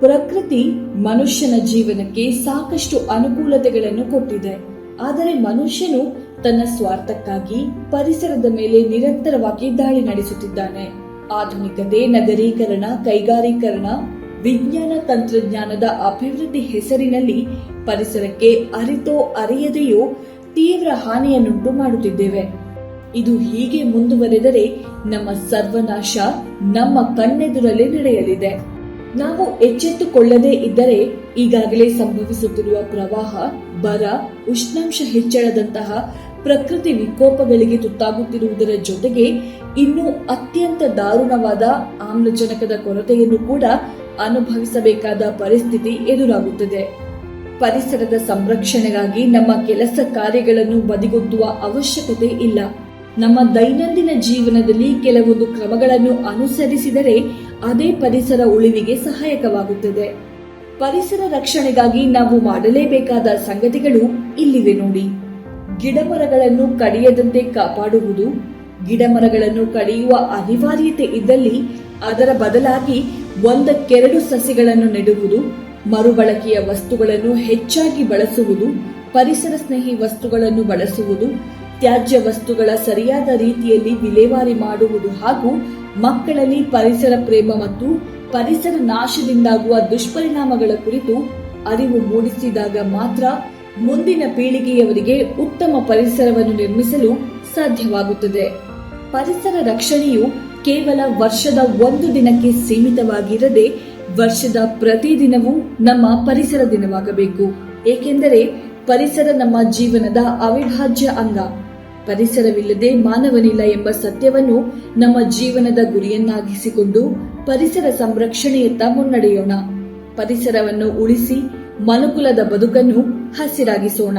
ಪ್ರಕೃತಿ ಮನುಷ್ಯನ ಜೀವನಕ್ಕೆ ಸಾಕಷ್ಟು ಅನುಕೂಲತೆಗಳನ್ನು ಕೊಟ್ಟಿದೆ. ಆದರೆ ಮನುಷ್ಯನು ತನ್ನ ಸ್ವಾರ್ಥಕ್ಕಾಗಿ ಪರಿಸರದ ಮೇಲೆ ನಿರಂತರವಾಗಿ ದಾಳಿ ನಡೆಸುತ್ತಿದ್ದಾನೆ. ಆಧುನಿಕತೆ ನಗರೀಕರಣ, ಕೈಗಾರೀಕರಣ, ವಿಜ್ಞಾನ ತಂತ್ರಜ್ಞಾನದ ಅಭಿವೃದ್ಧಿ ಹೆಸರಿನಲ್ಲಿ ಪರಿಸರಕ್ಕೆ ಅರಿತೋ ಅರಿಯದೆಯೋ ತೀವ್ರ ಹಾನಿಯನ್ನುಂಟು ಮಾಡುತ್ತಿದ್ದೇವೆ. ಇದು ಹೀಗೆ ಮುಂದುವರೆದರೆ ನಮ್ಮ ಸರ್ವನಾಶ ನಮ್ಮ ಕಣ್ಣೆದುರಲ್ಲೇ ನಡೆಯಲಿದೆ. ನಾವು ಎಚ್ಚೆತ್ತುಕೊಳ್ಳದೇ ಇದ್ದರೆ ಈಗಾಗಲೇ ಸಂಭವಿಸುತ್ತಿರುವ ಪ್ರವಾಹ, ಬರ, ಉಷ್ಣಾಂಶ ಹೆಚ್ಚಳದಂತಹ ಪ್ರಕೃತಿ ವಿಕೋಪಗಳಿಗೆ ತುತ್ತಾಗುತ್ತಿರುವುದರ ಜೊತೆಗೆ ಇನ್ನು ಅತ್ಯಂತ ದಾರುಣವಾದ ಆಮ್ಲಜನಕದ ಕೊರತೆಯನ್ನು ಕೂಡ ಅನುಭವಿಸಬೇಕಾದ ಪರಿಸ್ಥಿತಿ ಎದುರಾಗುತ್ತದೆ. ಪರಿಸರದ ಸಂರಕ್ಷಣೆಗಾಗಿ ನಮ್ಮ ಕೆಲಸ ಕಾರ್ಯಗಳನ್ನು ಬದಿಗೊತ್ತುವ ಅವಶ್ಯಕತೆ ಇಲ್ಲ. ನಮ್ಮ ದೈನಂದಿನ ಜೀವನದಲ್ಲಿ ಕೆಲವೊಂದು ಕ್ರಮಗಳನ್ನು ಅನುಸರಿಸಿದರೆ ಅದೇ ಪರಿಸರ ಉಳಿವಿಗೆ ಸಹಾಯಕವಾಗುತ್ತದೆ. ಪರಿಸರ ರಕ್ಷಣೆಗಾಗಿ ನಾವು ಮಾಡಲೇಬೇಕಾದ ಸಂಗತಿಗಳು ಇಲ್ಲಿವೆ ನೋಡಿ. ಗಿಡಮರಗಳನ್ನು ಕಡಿಯದಂತೆ ಕಾಪಾಡುವುದು, ಗಿಡಮರಗಳನ್ನು ಕಡಿಯುವ ಅನಿವಾರ್ಯತೆ ಇದ್ದಲ್ಲಿ ಅದರ ಬದಲಾಗಿ ಒಂದಕ್ಕೆರಡು ಸಸಿಗಳನ್ನು ನೆಡುವುದು, ಮರುಬಳಕೆಯ ವಸ್ತುಗಳನ್ನು ಹೆಚ್ಚಾಗಿ ಬಳಸುವುದು, ಪರಿಸರ ಸ್ನೇಹಿ ವಸ್ತುಗಳನ್ನು ಬಳಸುವುದು ತ್ಯಾಜ್ಯ ವಸ್ತುಗಳ ಸರಿಯಾದ ರೀತಿಯಲ್ಲಿ ವಿಲೇವಾರಿ ಮಾಡುವುದು ಹಾಗೂ ಮಕ್ಕಳಲ್ಲಿ ಪರಿಸರ ಪ್ರೇಮ ಮತ್ತು ಪರಿಸರ ನಾಶದಿಂದಾಗುವ ದುಷ್ಪರಿಣಾಮಗಳ ಕುರಿತು ಅರಿವು ಮೂಡಿಸಿದಾಗ ಮಾತ್ರ ಮುಂದಿನ ಪೀಳಿಗೆಯವರಿಗೆ ಉತ್ತಮ ಪರಿಸರವನ್ನು ನಿರ್ಮಿಸಲು ಸಾಧ್ಯವಾಗುತ್ತದೆ. ಪರಿಸರ ರಕ್ಷಣೆಯು ಕೇವಲ ವರ್ಷದ ಒಂದು ದಿನಕ್ಕೆ ಸೀಮಿತವಾಗಿರದೆ ವರ್ಷದ ಪ್ರತಿದಿನವೂ ನಮ್ಮ ಪರಿಸರ ದಿನವಾಗಬೇಕು. ಏಕೆಂದರೆ ಪರಿಸರ ನಮ್ಮ ಜೀವನದ ಅವಿಭಾಜ್ಯ ಅಂಗ. ಪರಿಸರವಿಲ್ಲದೆ ಮಾನವನಿಲ್ಲ ಎಂಬ ಸತ್ಯವನ್ನು ನಮ್ಮ ಜೀವನದ ಗುರಿಯನ್ನಾಗಿಸಿಕೊಂಡು ಪರಿಸರ ಸಂರಕ್ಷಣೆಯತ್ತ ಮುನ್ನಡೆಯೋಣ. ಪರಿಸರವನ್ನು ಉಳಿಸಿ ಮನುಕುಲದ ಬದುಕನ್ನು ಹಸಿರಾಗಿಸೋಣ.